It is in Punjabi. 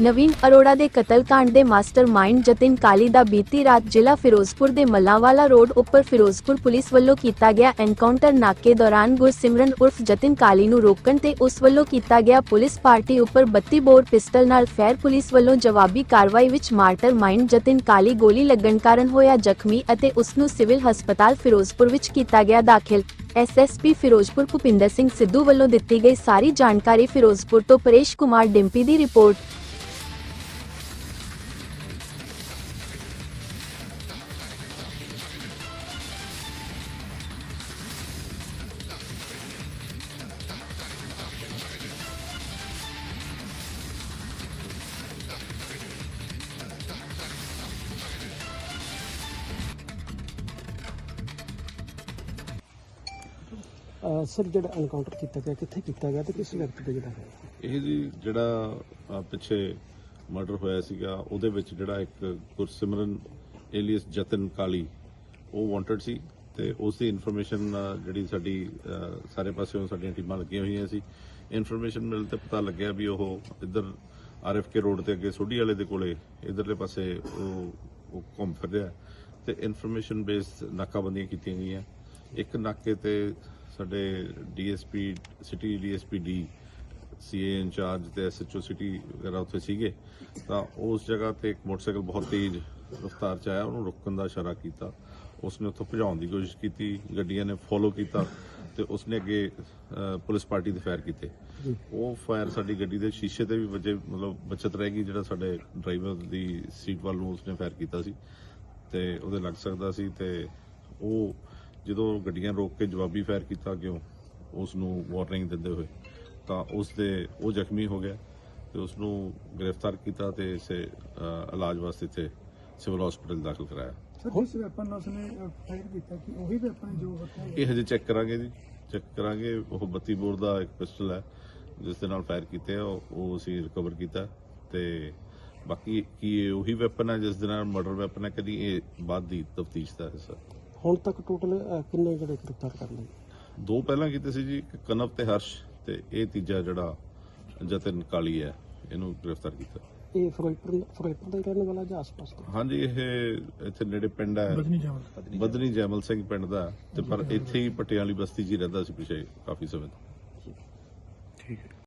ਨਵੀਨ ਅਰੋੜਾ ਦੇ ਕਤਲकांड ਦੇ ਮਾਸਟਰਮਾਈਂਡ ਜਤਿਨ ਕਾਲੀ ਦਾ ਬੀਤੀ ਰਾਤ ਜ਼ਿਲ੍ਹਾ ਫਿਰੋਜ਼ਪੁਰ ਦੇ ਮੱਲਾਂਵਾਲਾ ਰੋਡ ਉੱਪਰ ਫਿਰੋਜ਼ਪੁਰ ਪੁਲਿਸ ਵੱਲੋਂ ਕੀਤਾ ਗਿਆ ਐਨਕਾਊਂਟਰ ਨਾਕੇ ਦੌਰਾਨ ਗੁਰਸਿਮਰਨ ਉਰਫ ਜਤਿਨ ਕਾਲੀ ਨੂੰ ਰੋਕਣ ਤੇ ਉਸ ਵੱਲੋਂ ਕੀਤਾ ਗਿਆ ਪੁਲਿਸ ਪਾਰਟੀ ਉੱਪਰ 32 ਬੋਰ ਪਿਸਟਲ ਨਾਲ ਫੈਰ ਪੁਲਿਸ ਵੱਲੋਂ ਜਵਾਬੀ ਕਾਰਵਾਈ ਵਿੱਚ ਮਾਰਟਰ ਮਾਈਂਡ ਜਤਿਨ ਕਾਲੀ ਗੋਲੀ ਲੱਗਣ ਕਾਰਨ ਹੋਇਆ ਜ਼ਖਮੀ ਅਤੇ ਉਸ ਨੂੰ ਸਿਵਲ ਹਸਪਤਾਲ ਫਿਰੋਜ਼ਪੁਰ ਵਿੱਚ ਕੀਤਾ ਗਿਆ ਦਾਖਲ। ਐਸਐਸਪੀ ਫਿਰੋਜ਼ਪੁਰ ਭੁਪਿੰਦਰ ਸਿੰਘ ਸਿੱਧੂ ਵੱਲੋਂ ਦਿੱਤੀ ਗਈ ਸਾਰੀ ਜਾਣਕਾਰੀ ਫਿਰੋਜ਼ਪੁਰ ਤੋਂ ਪਰੇਸ਼ ਕੁਮਾਰ ਡਿੰਪੀ ਦੀ ਰਿਪੋਰਟ। ਸਰ ਜਿਹੜਾ ਐਨਕਾਊਂਟਰ ਕੀਤਾ ਗਿਆ ਕਿੱਥੇ ਕੀਤਾ ਗਿਆ ਤੇ ਕਿਸ ਵਿਅਕਤੀ ਦਾ ਜਿਹੜਾ ਹੈ ਇਹ ਜੀ ਜਿਹੜਾ ਅਹ, ਪਿੱਛੇ ਮਰਡਰ ਹੋਇਆ ਸੀਗਾ ਉਹਦੇ ਵਿੱਚ ਜਿਹੜਾ ਇੱਕ ਗੁਰਸਿਮਰਨ ਏਲੀਅਸ ਜਤਨ ਕਾਲੀ ਉਹ ਵਾਂਟਡ ਸੀ ਤੇ ਉਸ ਦੀ ਇਨਫੋਰਮੇਸ਼ਨ ਜਿਹੜੀ ਸਾਡੀ ਅਹ, ਸਾਰੇ ਪਾਸਿਓਂ ਸਾਡੀਆਂ ਟੀਮਾਂ ਲੱਗੀਆਂ ਹੋਈਆਂ ਸੀ। ਇਨਫੋਰਮੇਸ਼ਨ ਮਿਲ ਤੇ ਪਤਾ ਲੱਗਿਆ ਵੀ ਉਹ ਇੱਧਰ ਆਰਐਫਕੇ ਰੋਡ ਤੇ ਅੱਗੇ ਸੋਢੀ ਵਾਲੇ ਦੇ ਕੋਲੇ ਇਧਰਲੇ ਪਾਸੇ ਉਹ ਉਹ ਘੁੰਮ ਫਿਰ ਰਿਹਾ ਤੇ ਇਨਫੋਰਮੇਸ਼ਨ ਬੇਸਡ ਨਾਕਾਬੰਦੀਆਂ ਕੀਤੀਆਂ ਗਈਆਂ। ਇੱਕ ਨਾਕੇ ਤੇ ਸਾਡੇ DSP city DSP D CA incharge ਤੇ ਐਸਐਚਓ ਸਿਟੀ ਵਗੈਰਾ ਉੱਥੇ ਸੀਗੇ। ਤਾਂ ਉਸ ਜਗ੍ਹਾ ਤੇ ਇੱਕ ਮੋਟਰਸਾਈਕਲ ਬਹੁਤ ਤੇਜ਼ ਰਫ਼ਤਾਰ ਚ ਆਇਆ ਉਹਨੂੰ ਰੋਕਣ ਦਾ ਇਸ਼ਾਰਾ ਕੀਤਾ। ਉਸਨੇ ਉੱਥੋਂ ਭਜਾਉਣ ਦੀ ਕੋਸ਼ਿਸ਼ ਕੀਤੀ ਗੱਡੀਆਂ ਨੇ ਫੋਲੋ ਕੀਤਾ ਤੇ ਉਸਨੇ ਅੱਗੇ ਪੁਲਿਸ ਪਾਰਟੀ ਦੇ ਫਾਇਰ ਕੀਤੇ। ਉਹ ਫਾਇਰ ਸਾਡੀ ਗੱਡੀ ਦੇ ਸ਼ੀਸ਼ੇ ਤੇ ਵੀ ਵੱਜੇ ਮਤਲਬ ਬਚਤ ਰਹਿ ਗਈ ਜਿਹੜਾ ਸਾਡੇ ਡਰਾਈਵਰ ਦੀ ਸੀਟ ਵੱਲ ਨੂੰ ਉਸਨੇ ਫਾਇਰ ਕੀਤਾ ਸੀ। ਤੇ ਉਹਦੇ ਲੱਗ ਸਕਦਾ ਸੀ ਤੇ ਉਹ ਜਦੋਂ ਗੱਡੀਆਂ ਰੋਕ ਕੇ ਜਵਾਬੀ ਫਾਇਰ ਕੀਤਾ ਅੱਗਿਓਂ ਉਸ ਨੂੰ ਵਾਰਨਿੰਗ ਦਿੰਦੇ ਹੋਏ ਤਾਂ ਉਸ ਦੇ ਉਹ ਜ਼ਖਮੀ ਹੋ ਗਿਆ ਤੇ ਉਸ ਨੂੰ ਗ੍ਰਿਫਤਾਰ ਕੀਤਾ ਤੇ ਇਸੇ ਇਲਾਜ ਵਾਸਤੇ ਇੱਥੇ ਸਿਵਲ ਹਸਪੀਟਲ ਦਾਖਲ ਕਰਾਇਆ। ਸਰ ਜਿਸ ਵੈਪਨ ਨਾਲ ਉਸਨੇ ਫਾਇਰ ਕੀਤਾ ਕਿ ਉਹੀ ਵੈਪਨ ਜੋ ਵਰਤਿਆ ਇਹ ਹਜੇ ਚੈੱਕ ਕਰਾਂਗੇ ਜੀ। ਚੈੱਕ ਕਰਾਂਗੇ ਉਹ 32 ਬੋਰ ਦਾ ਇੱਕ ਪਿਸਟਲ ਹੈ ਜਿਸ ਦੇ ਨਾਲ ਫਾਇਰ ਕੀਤੇ ਆ ਉਹ ਉਹ ਅਸੀਂ ਰਿਕਵਰ ਕੀਤਾ ਤੇ ਬਾਕੀ ਕੀ ਇਹ ਉਹੀ ਵੈਪਨ ਹੈ ਜਿਸ ਦੇ ਨਾਲ ਮਰਡਰ ਵੈਪਨ ਹੈ ਕਦੀ ਇਹ ਬਾਅਦ ਦੀ ਤਫਤੀਸ਼ ਦਾ ਹਿੱਸਾ? ਹੁਣ ਤੱਕ ਟੋਟਲ ਕਿੰਨੇ ਜਿਹੜੇ ਗ੍ਰਿਫਤਾਰ ਕਰ ਲਏ? ਦੋ ਪਹਿਲਾਂ ਕੀਤੇ ਸੀ ਜੀ ਇੱਕ ਕਨਵ ਤੇ ਹਰਸ਼ ਤੇ ਇਹ ਤੀਜਾ ਜਿਹੜਾ ਜਤਨ ਕਾਲੀ ਹੈ ਇਹਨੂੰ ਗ੍ਰਿਫਤਾਰ ਕੀਤਾ। ਇਹ ਫਿਰੋਜ਼ਪੁਰ ਫਿਰੋਜ਼ਪੁਰ ਦਾ ਹੀ ਰਹਿਣ ਵਾਲਾ ਜਾਂ ਆਸ-ਪਾਸ ਦਾ? ਹਾਂਜੀ ਇਹ ਇੱਥੇ ਨੇੜੇ ਪਿੰਡ ਹੈ। ਬਦਨੀ ਜੈਮਲ। ਸਿੰਘ ਪਿੰਡ ਦਾ ਹੈ। ਤੇ ਪਰ ਇੱਥੇ ਹੀ ਪਟਿਆਲੀ ਬਸਤੀ 'ਚ ਹੀ ਰਹਿੰਦਾ ਸੀ ਪਿਛੇ ਕਾਫੀ ਸਮੇਂ ਤੋਂ।